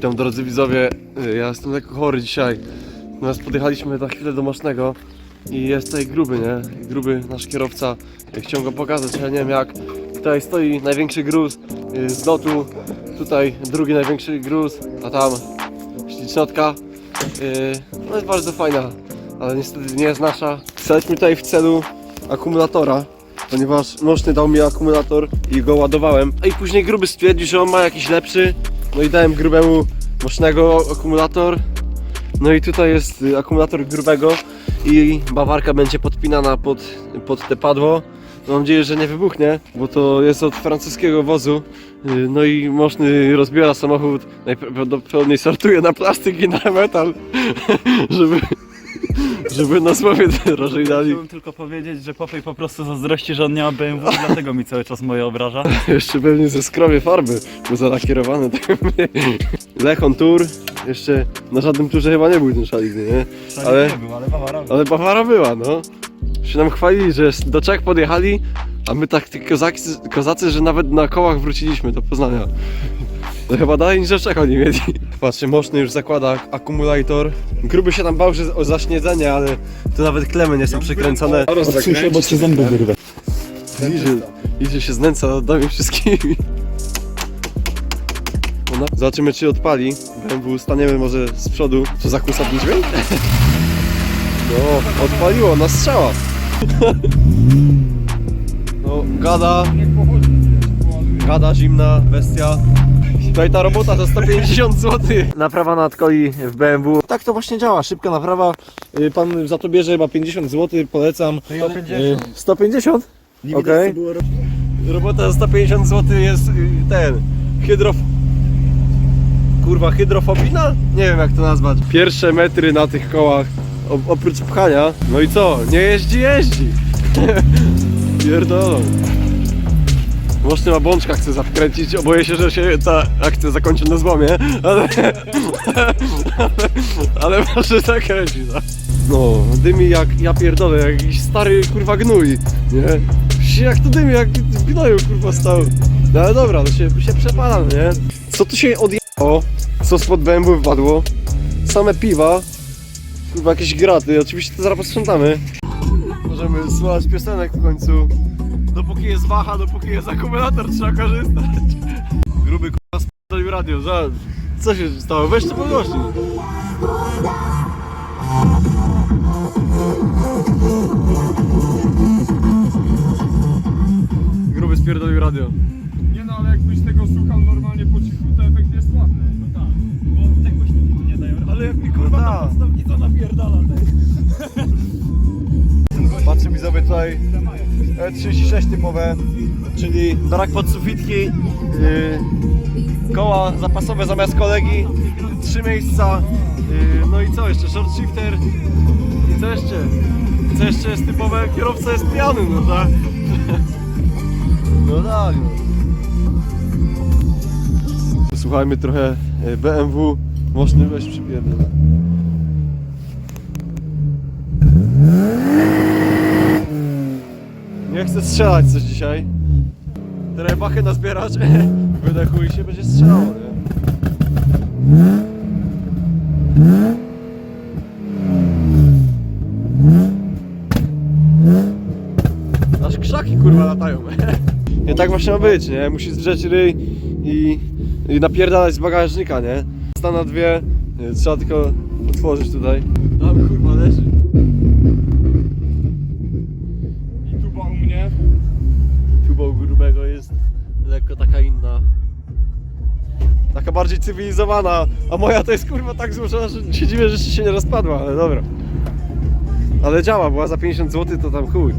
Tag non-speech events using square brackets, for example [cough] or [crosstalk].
Witam drodzy widzowie, Y, ja jestem lekko chory dzisiaj. Natomiast podjechaliśmy na chwilę do Masznego i jest tutaj gruby, nie? Gruby nasz kierowca. Ja Chciałem go pokazać, ja nie wiem jak. Tutaj stoi największy gruz y, z lotu, tutaj drugi największy gruz, a tam ślicznotka. Y, No jest bardzo fajna, ale niestety nie jest nasza. Staliśmy tutaj w celu akumulatora, ponieważ Moszny dał mi akumulator i go ładowałem. A i później gruby stwierdził, że on ma jakiś lepszy. No i dałem grubemu Mosznego akumulator. No i tutaj jest y, akumulator grubego i bawarka będzie podpinana pod, pod te padło. Mam nadzieję, że nie wybuchnie, bo to jest od francuskiego wozu. Y, No i Moszny rozbiera samochód, najprawdopodobniej sortuje na plastik i na metal, [laughs] żeby, [laughs] żeby na słowie drożej dali. Chciałbym tylko powiedzieć, że Popej po prostu zazdrości, że on nie ma BMW, dlatego mi cały czas moje obraża. [laughs] Jeszcze pewnie ze skrowie farby, bo zalakierowane tak Lechon Tour, jeszcze na żadnym turze chyba nie był ten szalik, nie? Ale- nie był, ale Bawara Ale Bawara była, no. Się nam chwalili, że do Czech podjechali, a my tak ty kozaki, kozacy, że nawet na kołach wróciliśmy do Poznania. To chyba dalej niż do Czech oni mieli. Patrzcie, Moszny już zakłada akumulator. Gruby się tam bał, że o zaśniedzenie, ale to nawet klemy nie są przykręcone. Odsuń się, bo ci zęby wyrwę. Idzie, idzie się znęca nad nami wszystkimi. Ona- Zobaczymy czy odpali. BMW staniemy może z przodu. Co za kusadny dźwięk? No, odpaliło, na strzała. No, gada. Gada zimna bestia. Tutaj ta robota za 150 zł. Naprawa nadkoi w BMW. Tak to właśnie działa, szybka naprawa. Y, Pan za to bierze chyba 50 zł, polecam. Y, 150? Okej. Robota za 150 zł jest y, ten hydrof... Kurwa, hydrofobina? Nie wiem jak to nazwać. Pierwsze metry na tych kołach, o, oprócz pchania. No i co? Nie jeździ, jeździ. [laughs] Pierdolą. Ma bączka chce zakręcić, oboję się, że się ta akcja zakończy na złomie, ale... ale, ale może zakręci, no. No, dymi jak, ja pierdolę, jak jakiś stary kurwa gnój, nie? Jak to dymi, jak w gnoju kurwa stał. No ale dobra, to się, się przepala, nie? Co tu się odjechało? Co spod BMW wypadło? Same piwa, kurwa jakieś graty, oczywiście to zaraz posprzątamy. Możemy słuchać piosenek w końcu. Dopóki jest waha, dopóki jest akumulator, trzeba korzystać. Gruby kurwa spalił radio, za... Co się stało? Weź to podgłośnij. Gruby spierdolił radio. Nie no, ale jakbyś tego słuchał normalnie po cichu, to efekt jest ładny. No tak, bo te głośniki tu nie dają. Ale jak mi kurwa No ta podstawnica napierdala tak. [laughs] Patrzcie widzowie tutaj E36 typowe, czyli brak podsufitki, yy, koła zapasowe zamiast kolegi, trzy miejsca, yy, no i co jeszcze, short shifter i co jeszcze? Co jeszcze jest typowe? Kierowca jest pijany, no tak? No tak. No. Słuchajmy trochę yy, BMW, można weź przypierdolę. Nie chcę strzelać coś dzisiaj. Teraz bachę nazbierać, [laughs] wydechuj się, będzie strzelało, nie? Aż krzaki kurwa latają. [laughs] Nie tak właśnie ma być, nie? Musi zdrzeć ryj i, i napierdalać z bagażnika, nie? Stan na dwie, nie, trzeba tylko otworzyć tutaj. Tam Taka bardziej cywilizowana, a moja to jest kurwa tak złożona, że się dziwię, że się nie rozpadła, ale dobra. Ale działa, była za 50 zł to tam chuj.